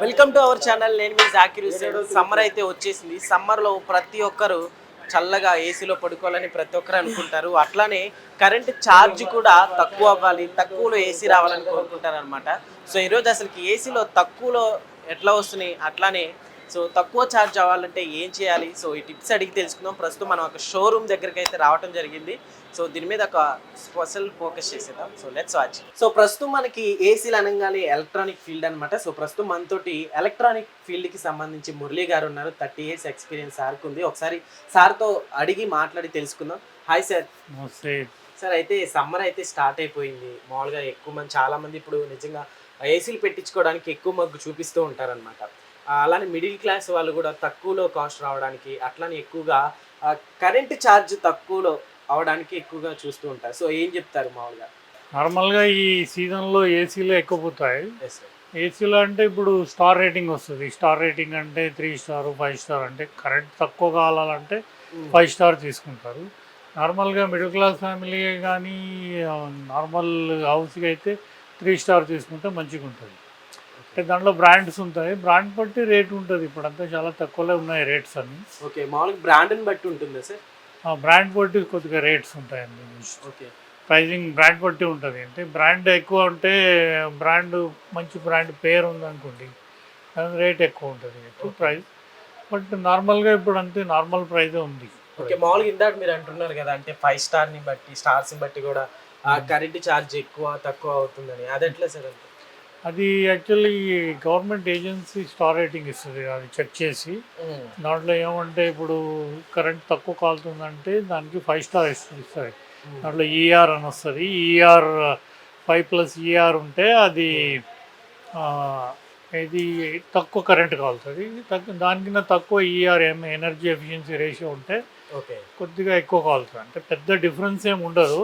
Welcome to our channel నేను మీ Zakir Hussain summer అయితే వచ్చేసింది. సమ్మర్లో ప్రతి ఒక్కరు చల్లగా ఏసీలో పడుకోవాలని ప్రతి ఒక్కరు అనుకుంటారు. అట్లానే కరెంట్ ఛార్జ్ కూడా తక్కువ అవ్వాలి తక్కువలో ఏసీ రావాలని కోరుకుంటారు అనమాట సో ఈరోజు అసలుకి ఏసీలో తక్కువలో ఎట్లా వస్తున్నాయి? అట్లానే సో తక్కువ ఛార్జ్ అవ్వాలంటే ఏం చేయాలి? సో ఈ టిప్స్ అడిగి తెలుసుకుందాం. ప్రస్తుతం మనం ఒక షోరూమ్ దగ్గరికి అయితే రావడం జరిగింది. సో దీని మీద ఒక స్పెషల్ ఫోకస్ చేసేద్దాం. సో లెట్స్ వాచ్ సో ప్రస్తుతం మనకి ఏసీలు అనగానే ఎలక్ట్రానిక్ ఫీల్డ్ అన్నమాట. సో ప్రస్తుతం మనతోటి ఎలక్ట్రానిక్ ఫీల్డ్కి సంబంధించి మురళీ గారు ఉన్నారు. థర్టీ ఇయర్స్ ఎక్స్పీరియన్స్ సార్కు ఉంది. ఒకసారి సార్తో అడిగి మాట్లాడి తెలుసుకుందాం. హాయ్ సార్ సార్ అయితే సమ్మర్ అయితే స్టార్ట్ అయిపోయింది. మామూలుగా ఎక్కువ మంది చాలా మంది ఇప్పుడు నిజంగా ఏసీలు పెట్టించుకోవడానికి ఎక్కువ మగ్గు చూపిస్తూ ఉంటారనమాట అలానే మిడిల్ క్లాస్ వాళ్ళు కూడా తక్కువలో కాస్ట్ రావడానికి అట్లానే ఎక్కువగా కరెంట్ ఛార్జ్ తక్కువలో అవడానికి ఎక్కువగా చూస్తూ ఉంటారు. సో ఏం చెప్తారు మామూలుగా? నార్మల్గా ఈ సీజన్లో ఏసీలు ఎక్కువ పోతాయి. ఏసీలో అంటే ఇప్పుడు స్టార్ రేటింగ్ వస్తుంది. స్టార్ రేటింగ్ అంటే త్రీ స్టార్ ఫైవ్ స్టార్ అంటే కరెంట్ తక్కువ కావాలంటే ఫైవ్ స్టార్ తీసుకుంటారు. నార్మల్గా మిడిల్ క్లాస్ ఫ్యామిలీ కానీ నార్మల్ హౌస్కి అయితే త్రీ స్టార్ తీసుకుంటే మంచిగా ఉంటుంది అంటే దాంట్లో బ్రాండ్స్ ఉంటాయి. బ్రాండ్ బట్టి రేట్ ఉంటుంది. ఇప్పుడంతా చాలా తక్కువలో ఉన్నాయి రేట్స్ అన్ని. ఓకే మామూలుగా బ్రాండ్ని బట్టి ఉంటుందా సార్? బ్రాండ్ బట్టి కొద్దిగా రేట్స్ ఉంటాయండి. ఓకే. ప్రైజింగ్ బ్రాండ్ బట్టి ఉంటుంది. అంటే బ్రాండ్ ఎక్కువ ఉంటే బ్రాండ్ మంచి బ్రాండ్ పేరు ఉందనుకోండి దాని రేట్ ఎక్కువ ఉంటుంది. ఎక్కువ ప్రైస్ బట్ నార్మల్గా ఇప్పుడు అంతే నార్మల్ ప్రైజే ఉంది. ఓకే మామూలుగా ఇందాక మీరు అంటున్నారు కదా అంటే ఫైవ్ స్టార్ని బట్టి స్టార్స్ని బట్టి కూడా కరెంట్ ఛార్జ్ ఎక్కువ తక్కువ అవుతుందని. అది ఎట్లా సార్ అంటే అది actually government agency star rating ఇస్తుంది. అది చెక్ చేసి. దాంట్లో ఏమంటే ఇప్పుడు కరెంట్ తక్కువ కాలుతుందంటే దానికి ఫైవ్ స్టార్ ఇస్తుంది. ఇస్తుంది దాంట్లో ఈఆర్ అని వస్తుంది ఈఆర్ ఫైవ్ ప్లస్ ఈఆర్ ఉంటే అది ఇది తక్కువ కరెంట్ కాలుతుంది. తక్కువ దానికన్నా తక్కువ ఈఆర్ ఏం ఎనర్జీ ఎఫిషియన్సీ రేషియో ఉంటే కొద్దిగా ఎక్కువ కాలుతుంది. అంటే పెద్ద డిఫరెన్స్ ఏమి ఉండదు.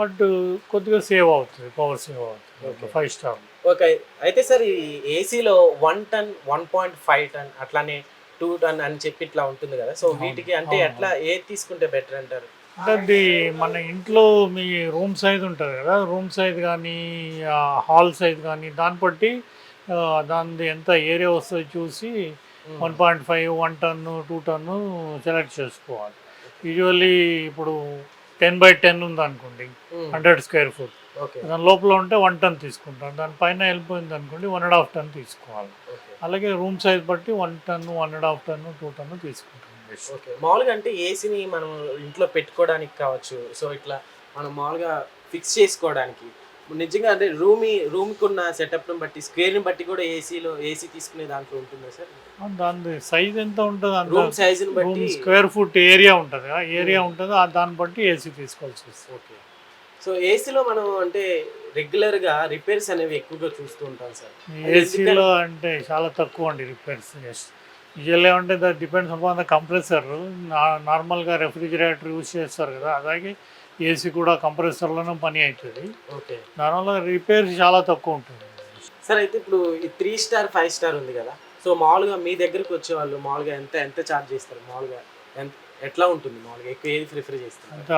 బట్ కొద్దిగా సేవ్ అవుతుంది పవర్ సేవ్ అవుతుంది. Five star okay. అయితే సార్ ఈ ఏసీలో one ton one point five ton అట్లానే టూ టన్ అని చెప్పి ఇట్లా ఉంటుంది కదా. సో. వీటికి అంటే. ఎట్లా ఏది తీసుకుంటే బెటర్ అంటారు? అంటే అది మన ఇంట్లో మీ రూమ్ సైజ్ ఉంటుంది కదా. రూమ్ సైజ్ కానీ హాల్ సైజ్ కానీ దాన్ని బట్టి ఆ, దానిది ఎంత ఏరియా వస్తుందో చూసి one point five one ton two ton select చేసుకోవాలి. యూజువల్లీ ఇప్పుడు టెన్ బై టెన్ ఉంది అనుకోండి హండ్రెడ్ స్క్వేర్ ఫుట్. దాని లోపల ఉంటే వన్ టన్ తీసుకుంటాం దాని పైన వెళ్ళిపోయింది అనుకోండి వన్ అండ్ హాఫ్ టన్ తీసుకోవాలి. అలాగే రూమ్ సైజ్ బట్టి one ton one and half ton two ton తీసుకుంటాం మామూలుగా అంటే ఏసీని మనం ఇంట్లో పెట్టుకోవడానికి కావచ్చు. సో ఇట్లా మనం మామూలుగా ఫిక్స్ చేసుకోవడానికి నిజంగా అంటే రూమి రూమ్కి ఉన్న సెటప్ని బట్టి స్క్వేర్ని బట్టి కూడా ఏసీలో ఏసీ తీసుకునే దాంట్లో ఉంటుందా సార్? దాని సైజ్ ఎంత ఉంటుంది రూమ్ సైజుని బట్టి స్క్వేర్ ఫుట్ ఏరియా ఉంటుంది. ఆ ఏరియా ఉంటుంది. ఆ దాన్ని బట్టి ఏసీ తీసుకోవాల్సి వస్తుంది. ఓకే. సో ఏసీలో మనం అంటే రెగ్యులర్గా రిపేర్స్ అనేవి ఎక్కువగా చూస్తూ ఉంటాం సార్. ఏసీలో అంటే చాలా తక్కువ అండి రిపేర్స్. యూజువల్ ఏమంటే that depends upon the compressor. నార్మల్గా రెఫ్రిజిరేటర్ యూజ్ చేస్తారు కదా. అలాగే ఏసీ కూడా కంప్రెసర్లోనే పని అవుతుంది. ఓకే. దానివల్ల రిపేర్స్ చాలా తక్కువ ఉంటుంది. సార్ అయితే ఇప్పుడు ఈ త్రీ స్టార్ ఫైవ్ స్టార్ ఉంది కదా. సో మామూలుగా మీ దగ్గరికి వచ్చే వాళ్ళు మామూలుగా ఎంత ఎంత ఛార్జ్ చేస్తారు? మామూలుగా ఎంత ఎట్లా ఉంటుంది మామూలుగా? ఎక్కువ ఏది ప్రిఫర్ చేస్తారు? అంత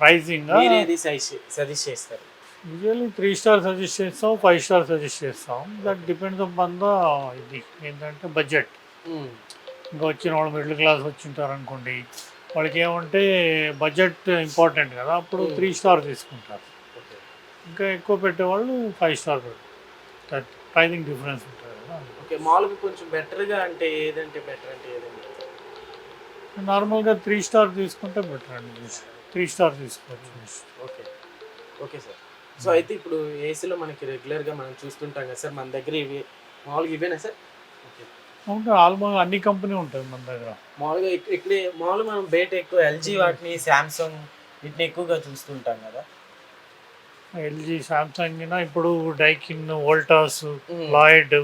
ప్రైజింగ్ మీరు ఏది సజెస్ట్ చేస్తారు? యూజువల్లీ త్రీ స్టార్ సజెస్ట్ చేస్తాం ఫైవ్ స్టార్ సజెస్ట్ చేస్తాం. దట్ డిపెండ్స్ అపాన్ ద ఇది. ఏంటంటే బడ్జెట్ ఇంకా వచ్చిన వాళ్ళు మిడిల్ క్లాస్ వచ్చింటారు అనుకోండి వాళ్ళకి ఏమంటే బడ్జెట్ ఇంపార్టెంట్ కదా అప్పుడు Hmm. త్రీ స్టార్ తీసుకుంటారు. ఇంకా ఎక్కువ పెట్టేవాళ్ళు ఫైవ్ స్టార్ పెడతారు. ప్రైజింగ్ డిఫరెన్స్ ఉంటుంది కదా. ఓకే మామూలుగా కొంచెం బెటర్గా అంటే ఏదంటే బెటర్ అంటే ఏదంటే నార్మల్గా త్రీ స్టార్ తీసుకుంటే బెటర్ అండి త్రీ స్టార్ తీసుకోవచ్చు ఓకే. Okay sir. సో అయితే ఇప్పుడు ఏసీలో మనకి రెగ్యులర్గా మనం చూస్తుంటాం కదా సార్ మన దగ్గర ఇవి మామూలుగా ఇవేనా సార్? ఓకే. అంటే ఆల్మోస్ట్ అన్ని కంపెనీ ఉంటుంది మన దగ్గర. మామూలుగా ఇక్- ఇక్కడే మామూలుగా మనం బయట ఎక్కువ ఎల్జీ వాటిని శాంసంగ్ వీటిని ఎక్కువగా చూస్తుంటాం కదా. ఎల్జీ సామ్సంగ్ ఇప్పుడు డైకిన్ వోల్టాస్ లాయిడ్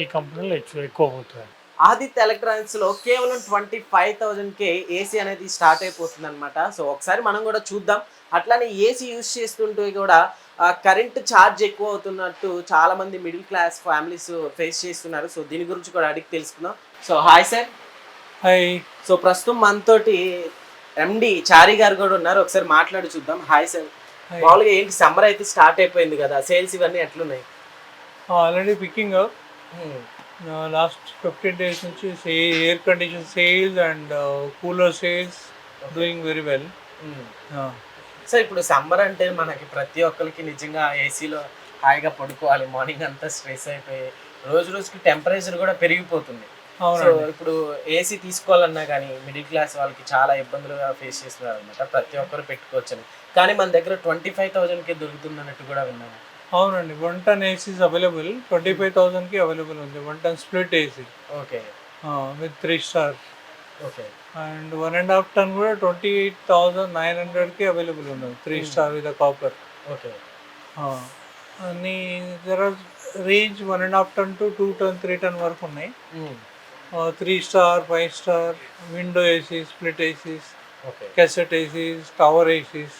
ఈ కంపెనీలు ఎక్కువ ఎక్కువ పోతాయి ఆదిత్య ఎలక్ట్రానిక్స్లో కేవలం ట్వంటీ ఫైవ్ థౌజండ్ కే ఏసీ అనేది స్టార్ట్ అయిపోతుంది అనమాట సో ఒకసారి మనం కూడా చూద్దాం. అట్లానే ఏసీ యూస్ చేస్తుంటే కూడా కరెంట్ ఛార్జ్ ఎక్కువ అవుతున్నట్టు చాలా మంది మిడిల్ క్లాస్ ఫ్యామిలీస్ ఫేస్ చేస్తున్నారు. సో దీని గురించి కూడా అడిగి తెలుసుకుందాం. So hi sir. Hi. So ప్రస్తుతం మనతోటి ఎండి చారి గారు కూడా ఉన్నారు. ఒకసారి మాట్లాడి చూద్దాం. Hi sir. మామూలుగా ఏంటి? సమ్మర్ అయితే స్టార్ట్ అయిపోయింది కదా. సేల్స్ ఇవన్నీ ఎట్లున్నాయి? Already peaking. Last fifteen days నుంచి air condition sales and cooler sales doing very well. So ఇప్పుడు సమ్మర్ అంటే మనకి ప్రతి ఒక్కరికి నిజంగా ఏసీలో హాయిగా పడుకోవాలి. మార్నింగ్ అంతా స్ట్రెస్ అయిపోయి రోజు రోజుకి టెంపరేచర్ కూడా పెరిగిపోతుంది. సో ఇప్పుడు ఏసీ తీసుకోవాలన్నా కానీ మిడిల్ క్లాస్ వాళ్ళకి చాలా ఇబ్బందులుగా ఫేస్ చేస్తున్నారు అనమాట ప్రతి ఒక్కరు పెట్టుకోవచ్చని. కానీ మన దగ్గర ట్వంటీ ఫైవ్ థౌజండ్కి దొరుకుతుంది అన్నట్టు కూడా విన్నాము అవునండి. One ton ACs available. Twenty five థౌసండ్కి available ఉంది. One ton split AC. Okay. With three star okay. And one and half ton కూడా ట్వంటీ ఎయిట్ థౌసండ్ నైన్ హండ్రెడ్కి అవైలబుల్ ఉంది three star with copper. Okay. అన్ని జర range one and half ton to two ton three ton వరకు ఉన్నాయి. Three star five star window AC split ACs okay. cassette ACs, tower ACs,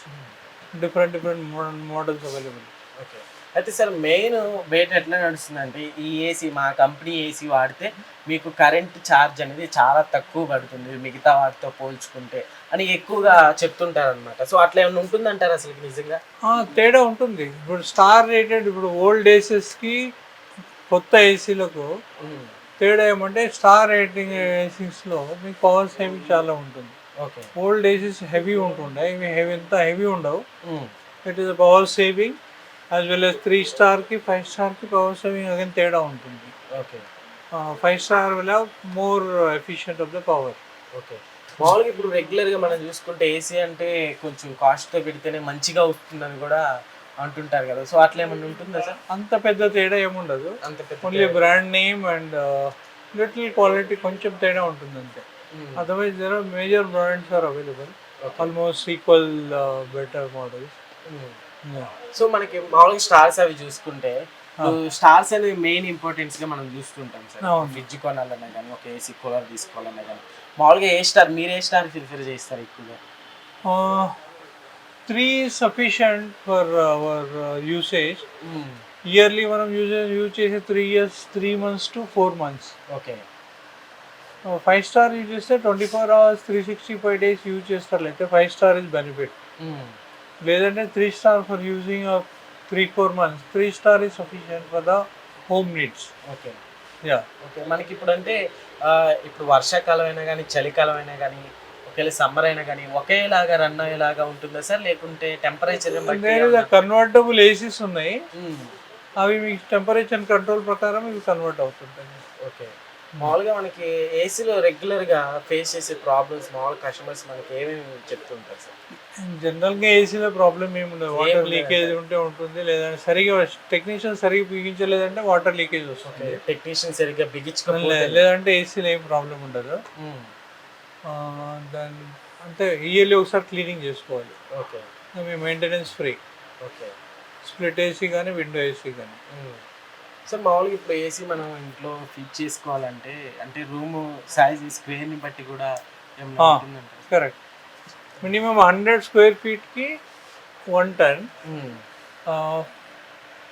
different different mo- models available. Okay. అయితే sir main బయట ఎట్లా నడుస్తుందంటే ఈ AC మా company AC వాడితే మీకు current charge అనేది చాలా తక్కువ పడుతుంది మిగతా వాటితో పోల్చుకుంటే అని ఎక్కువగా చెప్తుంటారు అనమాట సో అట్లా ఏమైనా ఉంటుందంటారు అసలు నిజంగా? తేడా ఉంటుంది. ఇప్పుడు స్టార్ రేటెడ్ ఇప్పుడు ఓల్డ్ ఏసెస్కి కొత్త ఏసీలకు తేడా ఏమంటే స్టార్ రేటింగ్ ఏసీస్లో మీకు పవర్ సేవింగ్ చాలా ఉంటుంది. ఓకే. ఓల్డ్ ఏసీస్ హెవీ ఉంటుండే ఇవి హెవీ ఎంత హెవీ ఉండవు. It is power saving as well as three స్టార్కి five స్టార్కి పవర్ సేవింగ్ అగైన్ తేడా ఉంటుంది. Okay five star will have more efficient of the power okay మామూలుగా ఇప్పుడు రెగ్యులర్గా మనం చూసుకుంటే ఏసీ అంటే కొంచెం కాస్ట్తో పెడితేనే మంచిగా వస్తుందని కూడా అంటుంటారు కదా. సో అట్లా ఏమన్నా ఉంటుందా సార్? అంత పెద్ద తేడా ఏముండదు అంత పెద్ద only brand name and little quality కొంచెం తేడా ఉంటుంది అంతే. Otherwise there are major brands are available. Almost equal better models. So మనకి మామూలుగా స్టార్స్ అవి చూసుకుంటే స్టార్స్ అనేది మెయిన్ ఇంపార్టెన్స్గా మనం చూస్తుంటాం సార్. ఫ్రిడ్జ్ కొనాలన్నా కానీ ఒక ఏసీ కూలర్ తీసుకోవాలన్నా కానీ మామూలుగా ఏ స్టార్ మీరు ఏ స్టార్ ప్రిఫర్ చేస్తారు ఎక్కువగా? Three sufficient for our usage yearly మనం యూజ్ యూజ్ చేసే three years three months to four months okay five star use చేస్తే twenty four hours three sixty five days use చేస్తారు అయితే ఫైవ్ స్టార్ ఇస్ బెనిఫిట్ లేదంటే three star for using three four months three star is sufficient for the home needs okay yeah okay మనకి ఇప్పుడు అంటే ఇప్పుడు వర్షాకాలం అయినా కానీ చలికాలం అయినా కానీ ఒకవేళ సమ్మర్ అయినా కానీ ఒకేలాగా రన్ అయ్యేలాగా ఉంటుందా సార్? లేకుంటే టెంపరేచర్ కన్వర్టబుల్ ఏసీస్ ఉన్నాయి. మ్మ్. అవి మీకు టెంపరేచర్ కంట్రోల్ ప్రకారం ఇవి కన్వర్ట్ అవుతుంటాయి. ఓకే మామూలుగా మనకి ఏసీలో రెగ్యులర్గా ఫేస్ చేసే ప్రాబ్లమ్స్ మామూలు కస్టమర్స్ మనకి ఏమేమి చెప్తుంటారు సార్? జనరల్గా ఏసీలో ప్రాబ్లం ఏమి ఉండదు వాటర్. లీకేజ్ ఉంటే ఉంటుంది లేదంటే సరిగా టెక్నీషియన్ సరిగా బిగించలేదంటే వాటర్ లీకేజ్ వస్తుంది. టెక్నీషియన్ సరిగ్గా బిగించుకోకపోతే లే- లేదంటే ఏసీలో ఏం ప్రాబ్లం ఉండదు. మ్మ్. ఆ, దాని అంటే ఇయర్లీ ఒకసారి క్లీనింగ్ చేసుకోవాలి. ఓకే. మీ maintenance free okay. Split AC కానీ విండో ఏసీ కానీ మ్మ్. సో మామూలుగా ఇప్పుడు ఏసీ మనం ఇంట్లో ఫిట్ చేసుకోవాలంటే అంటే రూమ్ సైజ్ స్క్వేర్ని బట్టి కూడా? Correct minimum hundred square ఫీట్కి one ton.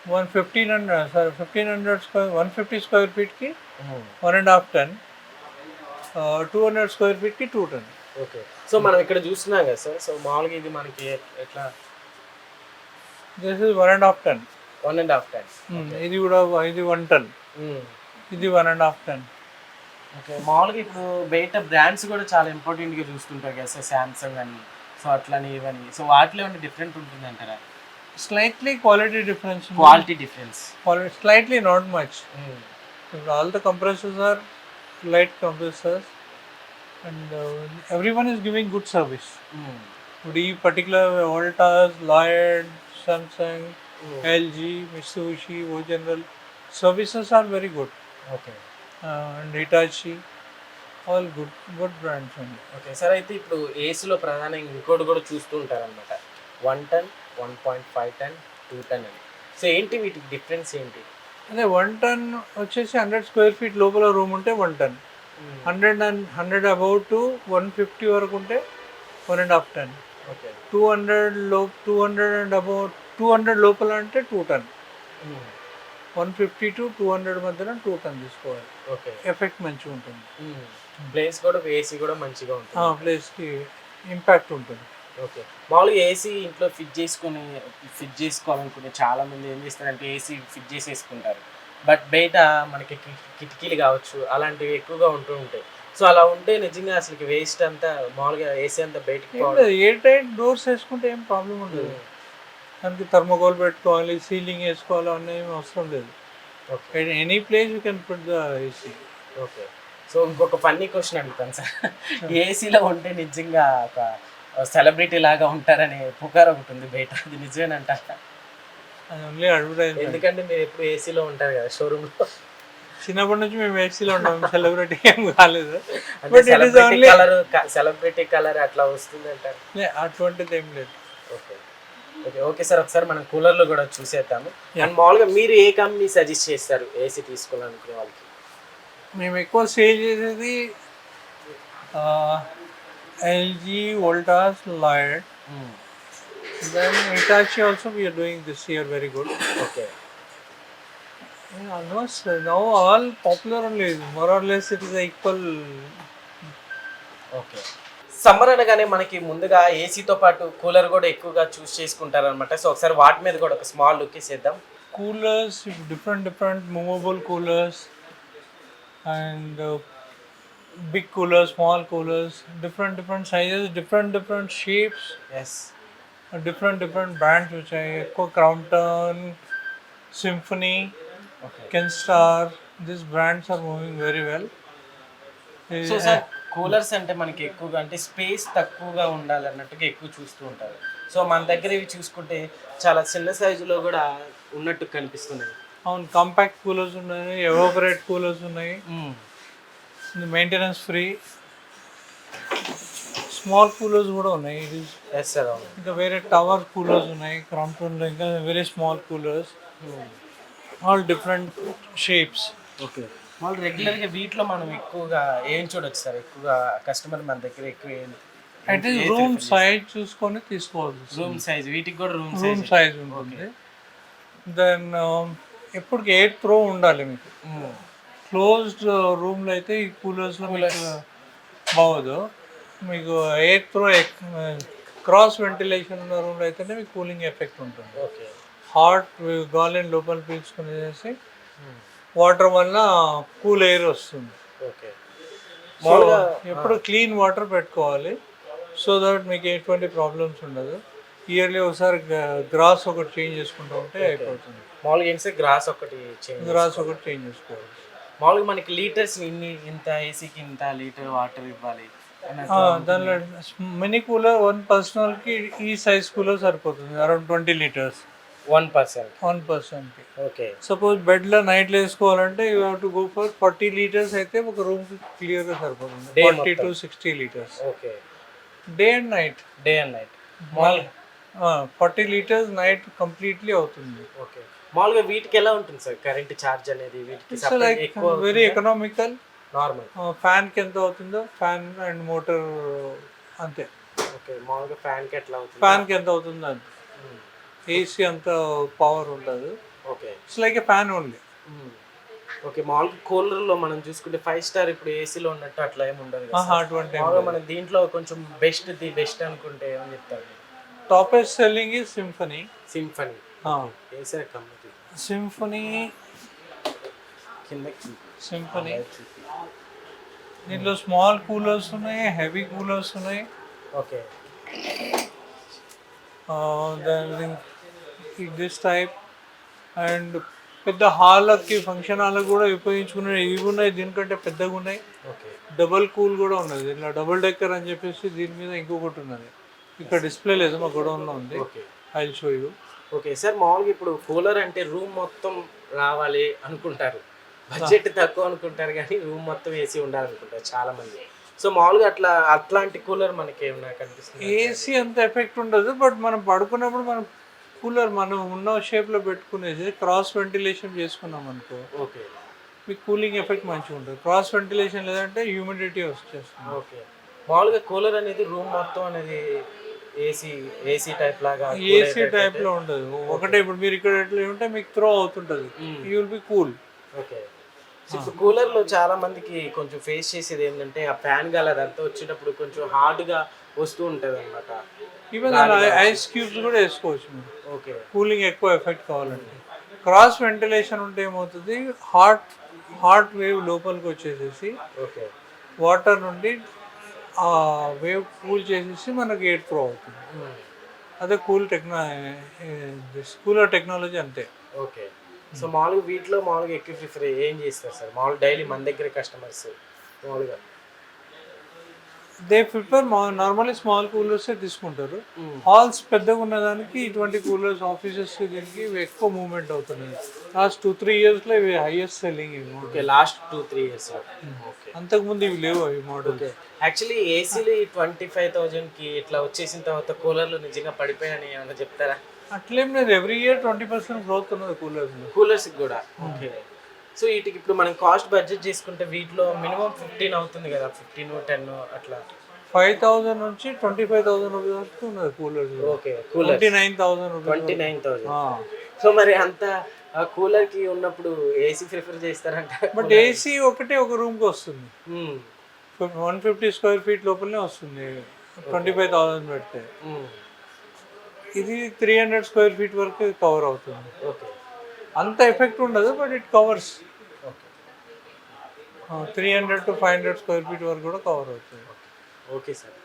One fifteen hundred sorry fifteen hundred square one fifty square ఫీట్కి. One and half ton two hundred square ఫీట్కి two ton okay so మనం ఇక్కడ చూస్తున్నాం కదా సార్ సో మామూలుగా ఇది మనకి ఎట్లా this is one and half ton one and half times ఇది కూడా ఇది వన్ టన్ ఇది one and half ton okay మామూలుగా ఇప్పుడు బయట బ్రాండ్స్ కూడా చాలా ఇంపార్టెంట్గా చూస్తుంటారు కదా సార్ శాంసంగ్ అని సో అట్లని ఇవని. సో వాటిలో ఏమైనా డిఫరెంట్ ఉంటుంది అంటారా slightly quality difference quality difference quality slightly not much all the compressors are light compressors and every one is giving good service ఇప్పుడు ఈ particular Voltas Lloyd Samsung LG మిస్సూషి O General services are very good okay and Hitachi all good good brands అండి okay sir అయితే ఇప్పుడు ఏసీలో ప్రధానంగా ఇంకోటి కూడా చూస్తూ ఉంటారు అనమాట one ton one point five ton two ton అని. సో ఏంటి వీటికి డిఫరెన్స్ ఏంటి? అదే వన్ టన్ వచ్చేసి హండ్రెడ్ స్క్వేర్ ఫీట్ లోపల రూమ్ ఉంటే one ton hundred and hundred about to one fifty వరకు ఉంటే one and half ton okay two హండ్రెడ్లో two hundred and about two hundred లోపల అంటే two ton. One fifty to two hundred మధ్యన two ton తీసుకోవాలి. Okay. Effect మంచిగా ఉంటుంది. Place కూడా ఏసీ కూడా మంచిగా ఉంటుంది. ప్లేస్కి ఇంపాక్ట్ ఉంటుంది. ఓకే. మామూలుగా ఏసీ ఇంట్లో ఫిట్ చేసుకొని ఫిట్ చేసుకోవాలనుకునే చాలా మంది ఏం చేస్తారంటే ఏసీ ఫిట్ చేసేసుకుంటారు. బట్ బయట మనకి కిటికీలు కావచ్చు అలాంటివి ఎక్కువగా ఉంటూ ఉంటాయి. సో అలా ఉంటే నిజంగా అసలు వేస్ట్ అంతా మామూలుగా ఏసీ అంతా బయటికి ఏం టైట్ డోర్స్ వేసుకుంటే ఏం ప్రాబ్లం ఉండదు. దానికి థర్మోకోల్ పెట్టుకోవాలి సీలింగ్ వేసుకోవాలి అన్న ఏం అవసరం లేదు. Any place you can put the AC okay. So ఇంకొక ఫన్నీ క్వశ్చన్ అడుగుతాను సార్. ఏసీలో ఉంటే నిజంగా ఒక సెలబ్రిటీ లాగా ఉంటారనే పుకార్ ఒకటి ఉంది బయట. అది నిజమేనంట అది ఓన్లీ అడ్వర్టైజ్మెంట్ ఎందుకంటే మీరు ఎప్పుడు ఏసీలో ఉంటారు కదా షోరూంలో చిన్నప్పటి నుంచి మేము ఏసీలో ఉంటాం. సెలబ్రిటీ ఏం కాలేదు. కలర్ సెలబ్రిటీ కలర్ అట్లా వస్తుంది అంటారు. అటువంటిది ఏం లేదు. ఓకే ఓకే సార్ ఒకసారి మనం కూలర్లో కూడా చూసేద్దాము. అండ్ మామూలుగా మీరు ఏ కంపెనీ సజెస్ట్ చేస్తారు ఏసీ తీసుకోవాలనుకునే వాళ్ళకి? మేము ఎక్కువ సేల్ చేసేది LG Voltas Lloyd then Hitachi also we are doing this year very good okay almost now all popular only more or less it is equal okay summer అనగానే మనకి ముందుగా ఏసీతో పాటు కూలర్ కూడా ఎక్కువగా చూస్ చేసుకుంటారనమాట సో ఒకసారి వాటి మీద కూడా ఒక స్మాల్ లుక్ ఇస్తాం coolers different different movable coolers and big coolers small coolers different different sizes different different shapes yes different different brands వచ్చాయి ఎక్కువ Crompton Symphony Kenstar this brands are moving very well coolers అంటే మనకి ఎక్కువగా అంటే space తక్కువగా ఉండాలి అన్నట్టుగా ఎక్కువ చూస్తూ ఉంటారు. సో మన దగ్గర ఇవి చూసుకుంటే చాలా చిన్న సైజులో కూడా ఉన్నట్టు కనిపిస్తున్నాయి అవును కాంపాక్ట్ కూలర్స్ ఉన్నాయి ఎవాపరేట్ కూలర్స్ ఉన్నాయి. మెయింటెనెన్స్ ఫ్రీ స్మాల్ కూలర్స్ కూడా ఉన్నాయి ఇది. ఎస్ సార్ అవును. ఇంకా వేరే టవర్ కూలర్స్ ఉన్నాయి క్రాంప్టన్లో ఇంకా very small coolers. All different shapes okay వాళ్ళు రెగ్యులర్గా వీటిలో మనం ఎక్కువగా ఏం చూడొచ్చు సార్? ఎక్కువగా కస్టమర్ మన దగ్గర ఎక్కువ అయితే రూమ్ సైజ్ చూసుకొని తీసుకోవాలి రూమ్ సైజ్ వీటికి కూడా రూమ్ రూమ్ సైజ్ ఉంటుంది. దెన్ ఎప్పుడు ఎయిర్ త్రో ఉండాలి మీకు. క్లోజ్డ్ రూమ్లో అయితే ఈ కూలర్స్లో మీకు బాగోదు. మీకు ఎయిర్ త్రో క్రాస్ వెంటిలేషన్ ఉన్న రూమ్లో అయితేనే మీకు కూలింగ్ ఎఫెక్ట్ ఉంటుంది. ఓకే హాట్ గాలిని లోపల పీల్చుకునేసి వాటర్ వల్ల కూల్ ఎయిర్ వస్తుంది. ఓకే. సో ఎప్పుడు క్లీన్ వాటర్ పెట్టుకోవాలి. సో దట్ మీకు ఎటువంటి ప్రాబ్లమ్స్ ఉండదు. ఇయర్లీ ఒకసారి గ్రాస్ ఒకటి చేంజ్ చేసుకుంటూ ఉంటే అయిపోతుంది. మామూలుగా ఏంటి గ్రాస్ ఒకటి చేంజ్ గ్రాస్ ఒకటి చేంజ్ చేసుకోవాలి. మామూలుగా మనకి లీటర్స్ ఇన్ని ఇంత ఏసీకి ఇంత లీటర్ వాటర్ ఇవ్వాలి దానిలో మినీ కూలర్ వన్ పర్సనల్కి ఈ సైజ్ కూలర్ సరిపోతుంది. Around twenty litres. One percent one పర్సన్కి ఓకే సపోజ్ బెడ్లో నైట్లో వేసుకోవాలంటే you have to go for forty litres అయితే ఒక రూమ్కి క్లియర్గా సరిపోతుంది. Forty to. Sixty litres okay day and night day and night forty litres night completely అవుతుంది. ఓకే మామూలుగా వీటికి ఎలా ఉంటుంది సార్? కరెంట్ ఛార్జ్ అనేది వీటికి లైక్ వెరీ ఎకనామికల్ నార్మల్ ఫ్యాన్కి ఎంత అవుతుందో? ఫ్యాన్ అండ్ మోటార్ అంతే. ఓకే మామూలుగా ఫ్యాన్కి ఎట్లా అవుతుంది? ఫ్యాన్కి ఎంత అవుతుందో అంతే. ఏసీ అంత పవర్ ఉండదు. Okay. It's like a fan only okay మామూలుగా కూలర్లో మనం చూసుకుంటే ఫైవ్ స్టార్ ఇప్పుడు ఏసీలో ఉన్నట్టు అట్లా ఏమి ఉండదు కదా ఆహా సార్? అటువంటి ఏం మామూలుగా లేదు. మనం దీంట్లో కొంచెం బెస్ట్ ది బెస్ట్ అనుకుంటే ఏమని చెప్తారు? టాపెస్ట్ సెల్లింగ్ ఈ Symphony Symphony AC company? Symphony కిందకి సింఫనీ దీంట్లో స్మాల్ కూలర్స్ ఉన్నాయి హెవీ కూలర్స్ ఉన్నాయి. ఓకే. దిస్ టైప్ అండ్ పెద్ద హాల్కి ఫంక్షన్ హాల్కి కూడా ఉపయోగించుకునే ఇవి ఉన్నాయి. దీనికంటే పెద్దగా ఉన్నాయి. ఓకే. డబల్ కూల్ కూడా ఉన్నది. దీంట్లో డబుల్ డెక్కర్ అని చెప్పేసి దీని మీద ఇంకొకటి ఉన్నది. ఇక్కడ డిస్ప్లే లేదు మా గొడవలో ఉంది. Okay. I show you okay sir మామూలుగా ఇప్పుడు కూలర్ అంటే రూమ్ మొత్తం రావాలి అనుకుంటారు. బడ్జెట్ తక్కువ అనుకుంటారు కానీ రూమ్ మొత్తం ఏసీ ఉండాలనుకుంటారు చాలా మంది సో మామూలుగా అట్లా అట్లాంటి కూలర్ మనకి ఏమన్నా కనిపిస్తుంది? ఏసీ అంత ఎఫెక్ట్ ఉండదు బట్ మనం పడుకున్నప్పుడు మనం కూలర్ మనం ఉన్న షేప్లో పెట్టుకునేసి క్రాస్ వెంటిలేషన్ చేసుకున్నాం అనుకో ఓకే. మీకు కూలింగ్ ఎఫెక్ట్ మంచిగా ఉంటుంది. క్రాస్ వెంటిలేషన్ లేదంటే హ్యూమిడిటీ వచ్చేస్తుంది. ఓకే. మామూలుగా కూలర్ అనేది రూమ్ మొత్తం అనేది ఏసీ ఏసీ టైప్ లాగా ఏసీ టైప్లో ఉండదు. ఒకటే ఇప్పుడు మీరు ఇక్కడ ఎట్లా ఉంటే మీకు త్రో అవుతుంటుంది. You will be cool okay. ఇప్పుడు కూలర్లో చాలా మందికి కొంచెం ఫేస్ చేసేది ఏంటంటే ఆ ఫ్యాన్ గాలి అదంతా వచ్చేటప్పుడు కొంచెం హార్డ్గా వస్తూ ఉంటది అనమాట ఈవెన్ ఐస్ క్యూబ్స్ కూడా వేసుకోవచ్చు మీరు. ఓకే. కూలింగ్ ఎక్కువ ఎఫెక్ట్ కావాలంటే. క్రాస్ వెంటిలేషన్ ఉంటే ఏమవుతుంది? హాట్ హాట్ వేవ్ లోపలికి వచ్చేసేసి ఓకే. వాటర్ నుండి ఆ వేవ్ కూల్ చేసేసి మనకి ఎయిర్ ఫ్లో అవుతుంది. అదే కూల్ టెక్నా కూలర్ టెక్నాలజీ అంతే. ఓకే. సో మామూలుగా వీటిలో మామూలుగా ఎక్కువ ప్రిఫర్ ఏం చేస్తారు సార్? మామూలుగా డైలీ మన దగ్గర కస్టమర్స్ మామూలుగా. They prefer normally small coolers తీసుకుంటారు. హాల్స్ పెద్దగా ఉన్నదానికి ఇటువంటి కూలర్స్ ఆఫీసెస్ దీనికి ఎక్కువ మూవ్మెంట్ అవుతున్నాయి. లాస్ట్ టూ త్రీ ఇయర్స్లో ఇవి హైయెస్ట్ సెల్లింగ్ ఇవి. Okay last two three years okay. అంతకుముందు ఇవి లేవు అవి మోడల్ యాక్చువల్లీ ఏసీలు ట్వంటీ ఫైవ్ థౌజండ్కి ఇట్లా వచ్చేసిన తర్వాత కూలర్లు నిజంగా పడిపోయాయని ఏమైనా చెప్తారా? అట్లేం లేదు. Every year twenty percent growth ఉన్నది కూలర్స్ కూలర్స్ కూడా. ఓకే. సో వీటికి ఇప్పుడు మనం కాస్ట్ బడ్జెట్ చేసుకుంటే వీటిలో మినిమం ఫిఫ్టీన్ అవుతుంది కదా ఫిఫ్టీన్ టెన్ అట్లా. ఫైవ్ థౌసండ్ నుంచి ట్వంటీ ఫైవ్ థౌసండ్ రూపీస్ వరకు ఉన్నది coolers okay cooler. Twenty nine thousand twenty nine thousand so మరి అంత కూలర్కి ఉన్నప్పుడు ఏసీ ప్రిఫర్ చేస్తారంట బట్ ఏసీ ఒకటే ఒక రూమ్కి వస్తుంది. Hmm. One fifty square feet లోపలనే వస్తుంది. ట్వంటీ ఫైవ్ థౌసండ్ పెడితే. ఇది త్రీ హండ్రెడ్ స్క్వేర్ ఫీట్ వరకు కవర్ అవుతుంది. ఓకే. అంత ఎఫెక్ట్ ఉండదు but it covers okay three hundred to five hundred square feet వరకు కూడా కవర్ అవుతుంది. Okay sir